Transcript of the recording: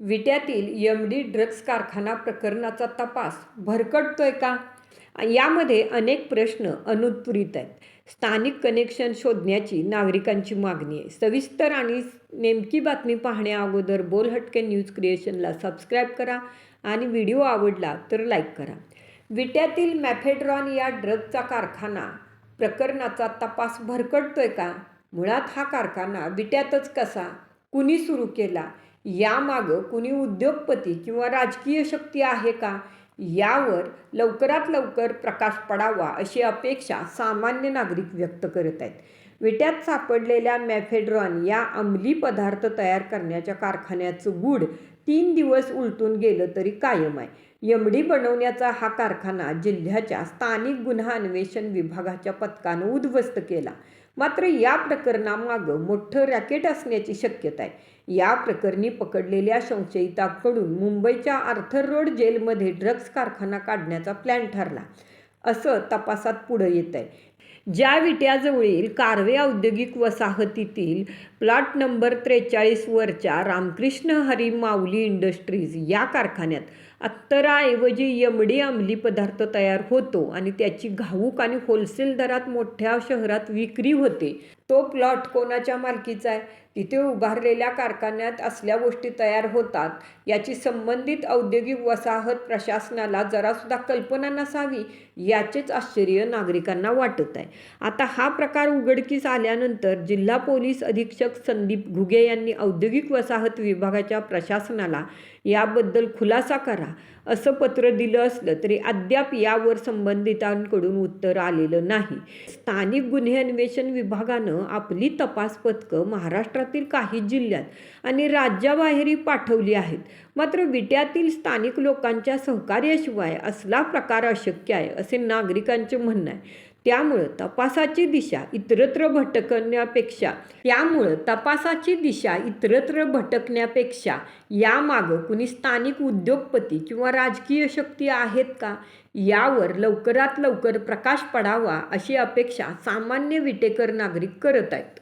विट्यातील M D drugs कारखाना प्रकरणाचा तपास भरकटतोय का? यामध्ये अनेक प्रश्न अनुत्पुरित आहेत. स्थानिक कनेक्शन शोधण्याची नागरिकांची मागणी आहे. सविस्तर आणि नेमकी बातमी पाहण्या अगोदर बोल हटके न्यूज क्रिएशनला सबस्क्राईब करा आणि व्हिडिओ आवडला तर लाईक करा. विट्यातील मॅफेड्रॉन या ड्रगचा कारखाना प्रकरणाचा तपास भरकटतोय का? मुळात हा कारखाना विट्यातच कसा? कुणी सुरू केला? यामागं कुणी उद्योगपती किंवा राजकीय शक्ती आहे का? यावर लवकरात लवकर प्रकाश पडावा अशी अपेक्षा सामान्य नागरिक व्यक्त करत आहेत. विट्यात सापडलेल्या मॅफेड्रॉन या अंमली पदार्थ तयार करण्याच्या कारखान्याचं गूढ तीन दिवस उलटून गेलं तरी कायम आहे. यमडी बनवण्याचा हा कारखाना जिल्ह्याच्या स्थानिक गुन्हा अन्वेषण विभागाच्या पथकानं उद्ध्वस्त केला. मात्र या प्रकरणामागं मोठं रॅकेट असण्याची शक्यता आहे. या प्रकरणी पकडलेल्या संशयिताकडून मुंबईच्या आर्थर रोड जेलमध्ये ड्रग्ज कारखाना काढण्याचा प्लॅन ठरला. असं तपासात पुढं येत आहे. ज्या विट्याजवळील कारवे औद्योगिक वसाहतीतील प्लॉट नंबर त्रेचाळीसवरच्या रामकृष्ण हरी माऊली इंडस्ट्रीज या कारखान्यात अत्तराऐवजी यमडी अंमली पदार्थ तयार होतो आणि त्याची घाऊक आणि होलसेल दरात मोठ्या शहरात विक्री होते. तो प्लॉट कोणाच्या मालकीचा आहे? तिथे उभारलेल्या कारखान्यात असल्या गोष्टी तयार होतात. याची संबंधित औद्योगिक वसाहत प्रशासनाला जरासुद्धा कल्पना नसावी याचेच आश्चर्य नागरिकांना वाटत आहे. आता हा प्रकार उघडकीस आल्यानंतर जिल्हा पोलीस अधीक्षक संदीप घुगे यांनी औद्योगिक वसाहत विभागाच्या प्रशासनाला याबद्दल खुलासा करा असं पत्र दिलं असलं तरी अद्याप यावर संबंधितांकडून उत्तर आलेलं नाही. स्थानिक गुन्हे अन्वेषण विभागानं आपली तपास पथकं महाराष्ट्रातील काही जिल्ह्यात आणि राज्याबाहेरही पाठवली आहेत. मात्र विट्यातील स्थानिक लोकांच्या सहकार्याशिवाय असला प्रकार अशक्य आहे असे नागरिकांचे म्हणणं आहे. त्यामुळं तपासाची दिशा इतरत्र भटकण्यापेक्षा त्यामुळं तपासाची दिशा इतरत्र भटकण्यापेक्षा यामागं कुणी स्थानिक उद्योगपती किंवा राजकीय शक्ती आहेत का? यावर लवकरात लवकर प्रकाश पडावा अशी अपेक्षा सामान्य विटेकर नागरिक करत आहेत.